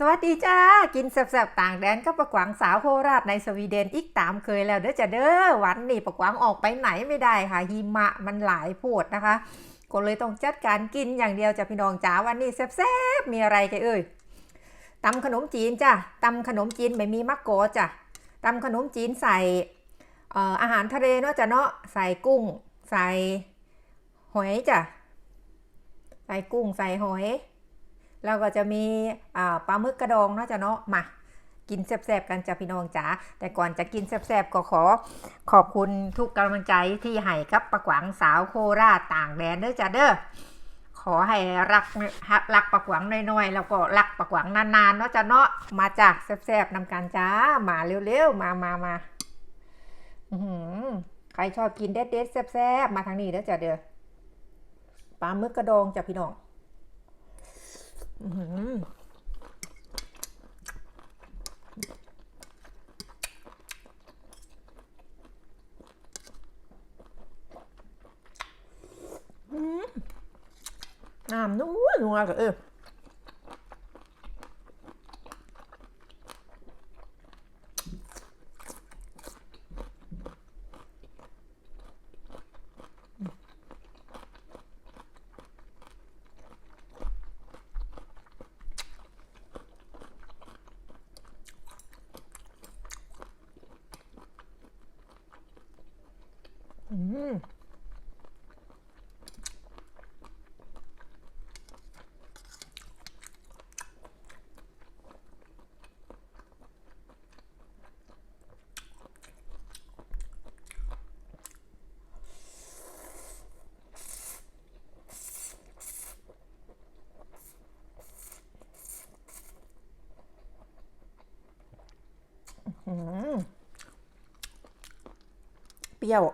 สวัสดีจ้า กินแซ่บๆต่างแดนกับประกวางสาวโคราชในสวีเดนอีกตามเคยแล้วเด้อจ้ะเด้อวันนี้ประกวางออกไปไหนไม่ได้ค่ะหิมะมันหลายโพดนะคะก็เลยต้องจัดการกินอย่างเดียวจ้ะพี่น้องจ๋าวันนี้แซ่บๆมีอะไรกันเอ่ยตำขนมจีนจ้ะตำขนมจีนไม่มีมะกอจ้ะตำขนมจีนใส่อออาหารทะเลเนาะจ้ะเนาะใส่กุ้ง ใส่หอยจ้ะใส่กุ้งใส่หอย แล้วก็จะมีปลาหมึกกระดองเนาะจ้ะเนาะมากินแซ่บๆกันจ้ะพี่น้องจ๋าแต่ก่อนจะกินแซ่บๆก็ขอขอบคุณทุกกำลังใจที่ให้กับประกวางสาวโคราชต่างแดนเด้อจ้ะเด้อขอให้รักรักประกวางน้อยๆแล้วก็รักประกวางนานๆเนาะจ้ะเนาะมาจากแซ่บๆนำกันจ้ามาเร็วๆมามามาใครชอบกินเด็ดๆแซ่บๆมาทางนี้เด้อจ้ะเด้อปลาหมึกกระดองจ้ะพี่น้อง น้ำนัวนัวกับเออ อืมอืมเปรี้ยว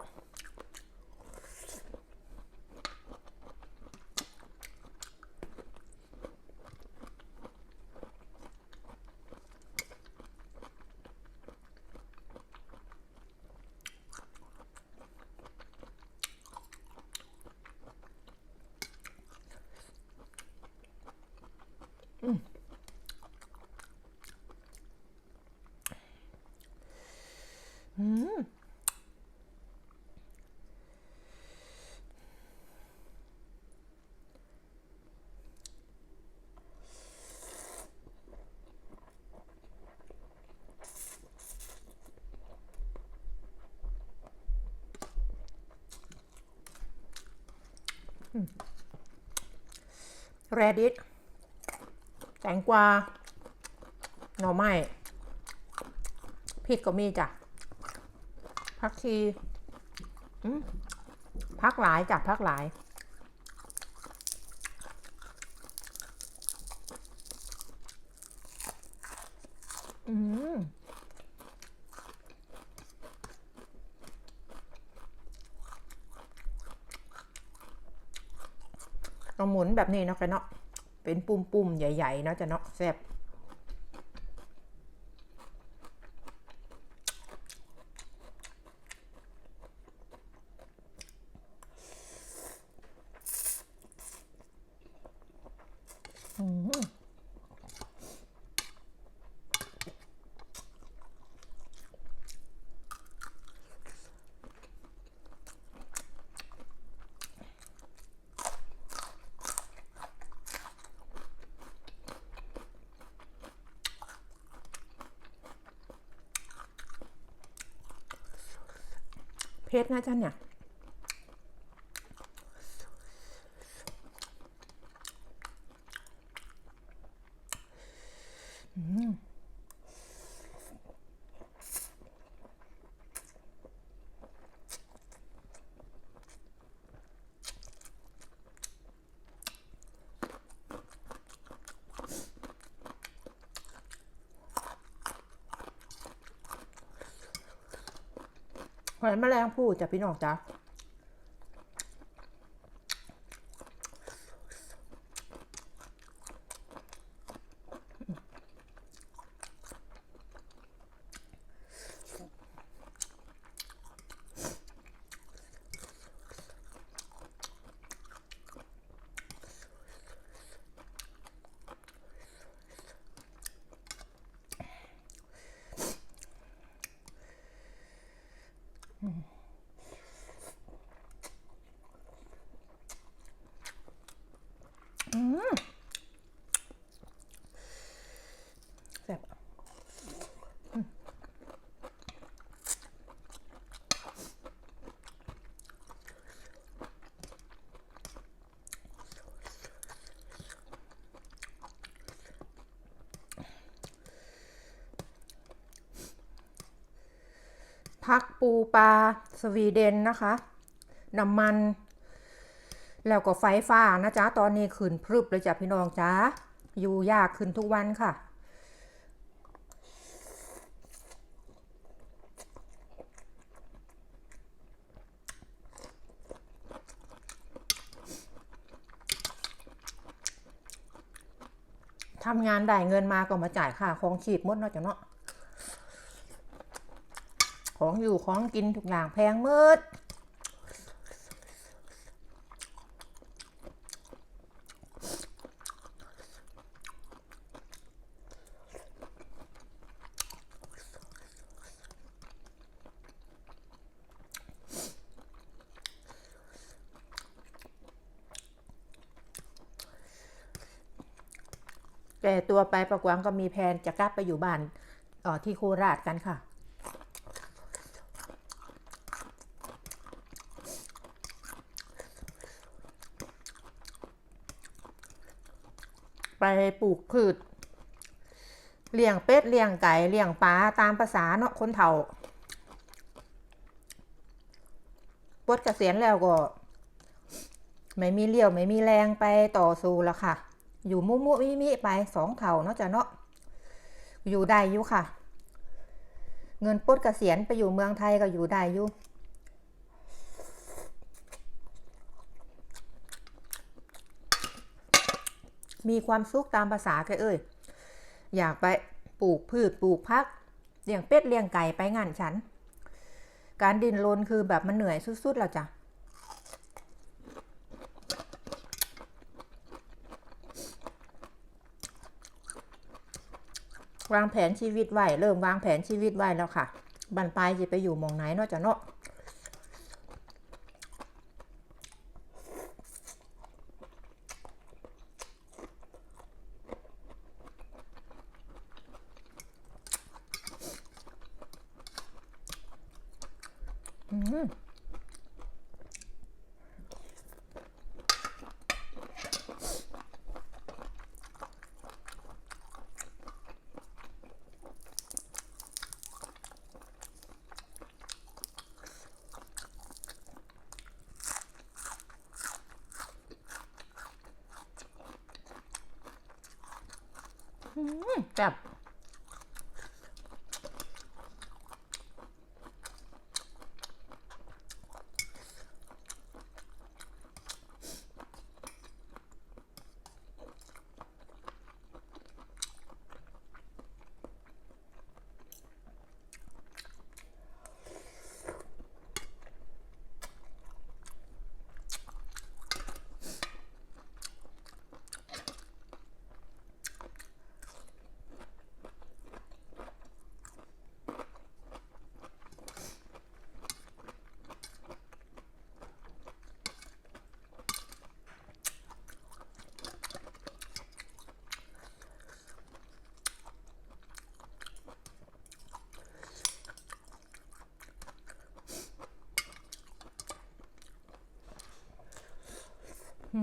อืมแรดิ แตงกวาหน่อไม้พริกก็มีจ้ะพักชีอืมพักหลายจ้ะพักหลายอืมเราหมุนแบบนี้เนาะกันเนาะ เป็นปุ่มๆ ใหญ่ๆเนาะจะเนาะแซ่บ อืม เผ็ดนะจ๊ะเนี่ย หอยแมลงภู่จ้ะพี่น้องจ้ะ พักปูปลาสวีเดนนะคะ น้ำมัน แล้วก็ไฟฟ้านะจ๊ะ ตอนนี้ขึ้นพรึบเลยจ้ะพี่น้องจ้าอยู่ยากขึ้นทุกวันค่ะ ทำงานได้เงินมาก็มาจ่ายค่าของชีพมดเนาะจ้ะเนาะ ของอยู่ของกินทุกอย่างแพงหมืดแต่ตัวไปประกวางก็มีแผนจะกลับไปอยู่บ้านออที่โคราชกันค่ะ ไปปลูกพืชเลี้ยงเป็ดเลี้ยงไก่เลี้ยงปลาตามภาษาเนาะคนเฒ่าปลดเกษียณแล้วก็ ไม่มีเลี้ยวไม่มีแรงไปต่อสู้แล้วค่ะ อยู่มุมุมิมิไปสองเท่าเนาะจ้ะเนาะอยู่ได้อยู่ค่ะ เงินปลดเกษียณไปอยู่เมืองไทยก็อยู่ได้อยู่ มีความสุขตามภาษาแกเอ้ยอยากไปปลูกพืชปลูกพักเลี้ยงเป็ดเลี้ยงไก่ไปงานฉัน การดินรนคือแบบมันเหนื่อยสุดๆแล้วจ้ะวางแผนชีวิตไว้เริ่มวางแผนชีวิตไว้แล้วค่ะบันปลายจะไปอยู่มองไหนนอกจากเนาะ อืมจับ อื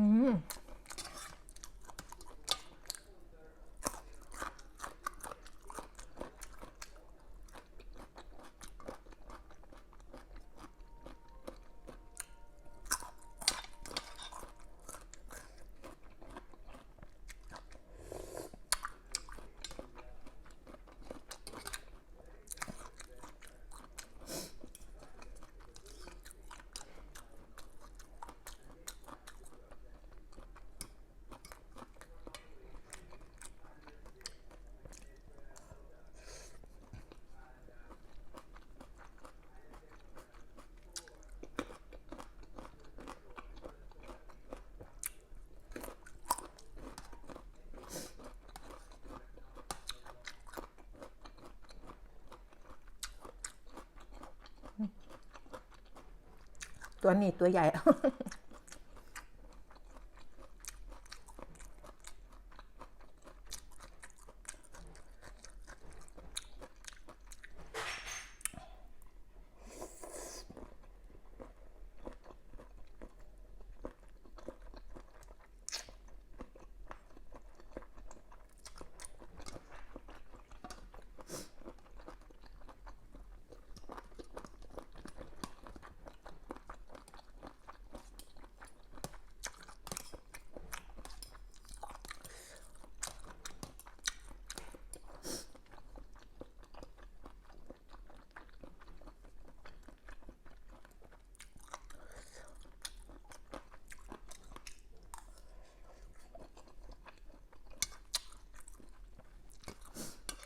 ตัวนี้ตัวใหญ่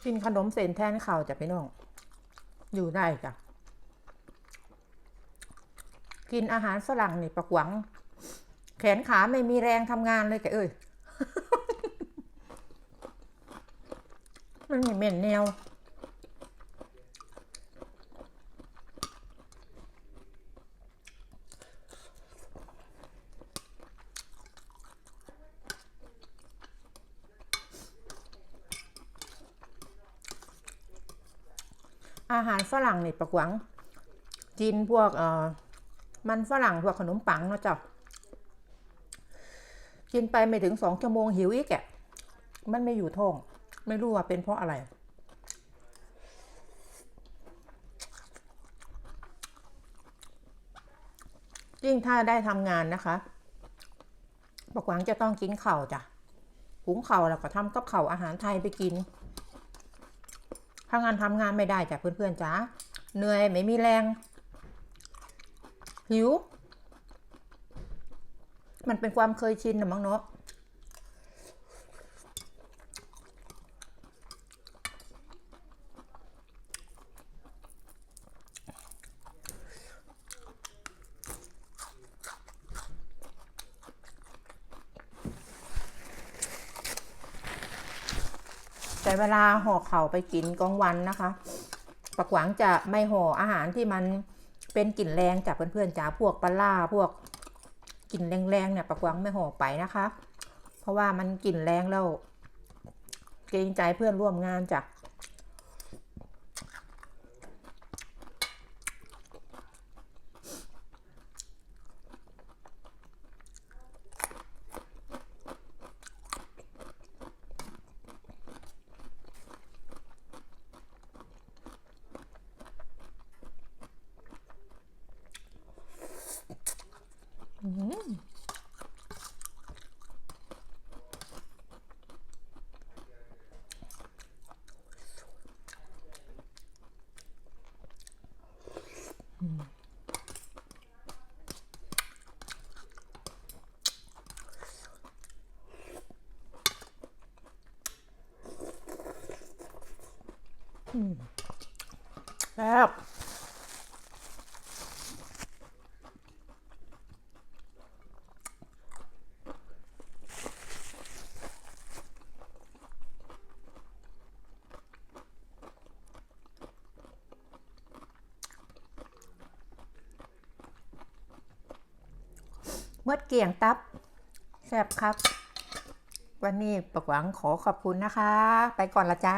กินขนมเส้นแทนข้าวจ้ะพี่น้อง อยู่ได้จ้ะ กินอาหารฝรั่งนี่ประกวัง แขนขาไม่มีแรงทำงานเลยแกเอ้ย มันมีเหม็นแนว อาหารฝรั่งนี่ประกวัง กินพวกเอ่อมันฝรั่งพวกขนมปังเนาะเจ้ากินไปไม่ถึงสองชั่วโมงหิวอีกแกมันไม่อยู่ท้อง ไม่รู้ว่าเป็นเพราะอะไร ยิ่งถ้าได้ทำงานนะคะบอกหวังจะต้องกินเข่าจ้ะหุงเข่าแล้วก็ทำกับเข่าอาหารไทยไปกิน ถ้างานทำงานไม่ได้จ้ะเพื่อนๆจ้าเหนื่อยไม่มีแรง หิว มันเป็นความเคยชินนะมั้งเนาะ แต่เวลาห่อเข่าไปกินกลางวันนะคะปักหวังจะไม่ห่ออาหารที่มันเป็นกลิ่นแรงจากเพื่อนๆจ๋าพวกปลาล่าพวกกลิ่นแรงๆเนี่ยปักหวังไม่ห่อไปนะคะ เพราะว่ามันกลิ่นแรงแล้วเกรงใจเพื่อนร่วมงานจากะแซ่บ เมื่อเกี่ยงตับแซ่บครับ วันนี้ปักหวังขอขอบคุณนะคะ ไปก่อนละจ้า